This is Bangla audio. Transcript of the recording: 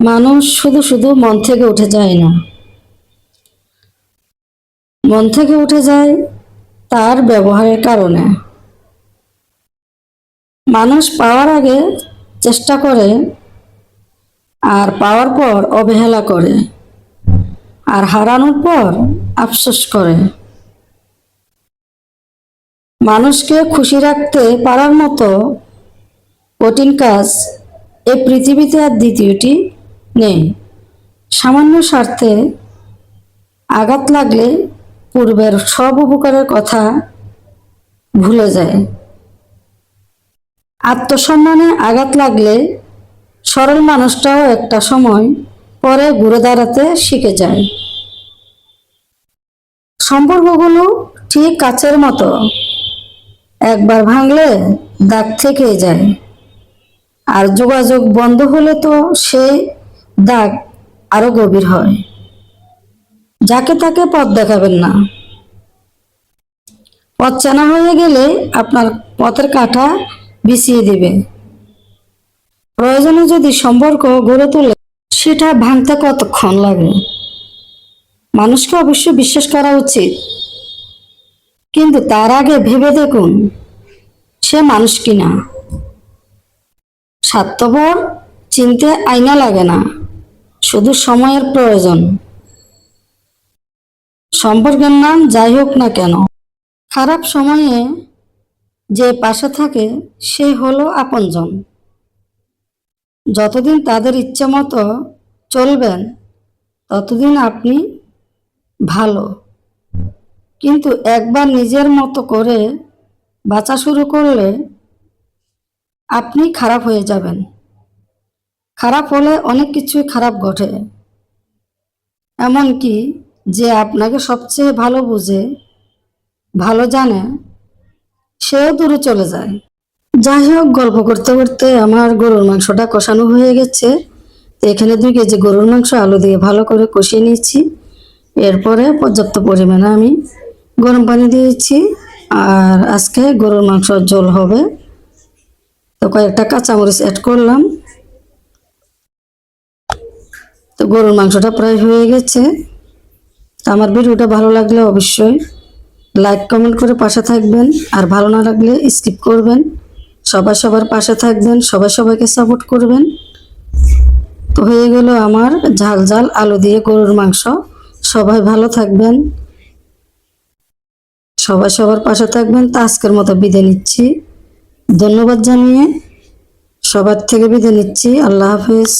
মানুষ শুধু শুধু মন থেকে উঠে যায় না। মন থেকে উঠে যায় তার ব্যবহারের কারণে। মানুষ পাওয়ার আগে চেষ্টা করে আর পাওয়ার পর অবহেলা করে আর হারানোর পর আফসোস করে। মানুষকে খুশি রাখতে পারার মতো কঠিন কাজ এই পৃথিবীতে আর দ্বিতীয়টি নেই। সামান্য স্বার্থে আঘাত লাগলে পূর্বের সব উপকারের কথা ভুলে যায়। আত্মসম্মানে আঘাত লাগলে সরল মানুষটাও একটা সময় পরে ঘুরে দাঁড়াতে শিখে যায়। সম্পর্কগুলো ঠিক কাচের মতো, একবার ভাঙলে দাগ থেকে যায়। আর যোগাযোগ বন্ধ হলে তো সেই দাগ আরও গভীর হয়। যাকে তাকে পথ দেখাবেন না। পথ চেনা হয়ে গেলে আপনার পথের কাঁটা বিছিয়ে দিবে। প্রয়োজনে যদি সম্পর্ক গড়ে তোলে, সেটা ভাঙতে কতক্ষণ লাগে? মানুষকে অবশ্যই বিশ্বাস করা উচিত। কিন্তু তার আগে ভেবে দেখুন, সে মানুষ কিনা। স্বার্থপর, চিনতে আয়না লাগে না। শুধু সময়ের প্রয়োজন। সম্পর্কের নাম যাই হোক না কেন, খারাপ সময়ে যে পাশে থাকে, সে হলো আপনজন। যতদিন তাদের ইচ্ছে মতো চলবেন, ততদিন আপনি ভালো। কিন্তু একবার নিজের মতো করে বাঁচা শুরু করলে আপনি খারাপ হয়ে যাবেন। খারাপ হলে অনেক কিছুই খারাপ ঘটে। এমনকি যে আপনাকে সবচেয়ে ভালো বুঝে, ভালো জানে, সেও দূরে চলে যায়। যাই হোক, গল্প করতে করতে আমার গরুর মাংসটা কষানো হয়ে গেছে। এখানে দুই কেজি গরুর মাংস, আলু দিয়ে ভালো করে কষিয়ে নিচ্ছি এরপরে পর্যাপ্ত পরিমাণে আমি গরম পানি দিয়েছি। আর আজকে গরুর মাংস ঝোল হবে। তো কয়েকটা কাঁচামরিচ অ্যাড করলাম তো গরুর মাংসটা প্রায় হয়ে গেছে। আমার ভিডিওটা ভালো লাগলে অবশ্যই লাইক কমেন্ট করে পাশে থাকবেন। আর ভালো না লাগলে স্কিপ করবেন। সবাই সবার পাশে থাকবেন সবাই সবাইকে সাপোর্ট করবেন। তো হয়ে গেল আমার ঝাল ঝাল আলু দিয়ে গরুর মাংস। সবাই ভালো থাকবেন। সবাই সবার পাশে থাকবেন। তা আজকের মতো বিদায় নিচ্ছি। ধন্যবাদ জানিয়ে সবার থেকে বিদায় নিচ্ছি। আল্লাহ হাফেজ।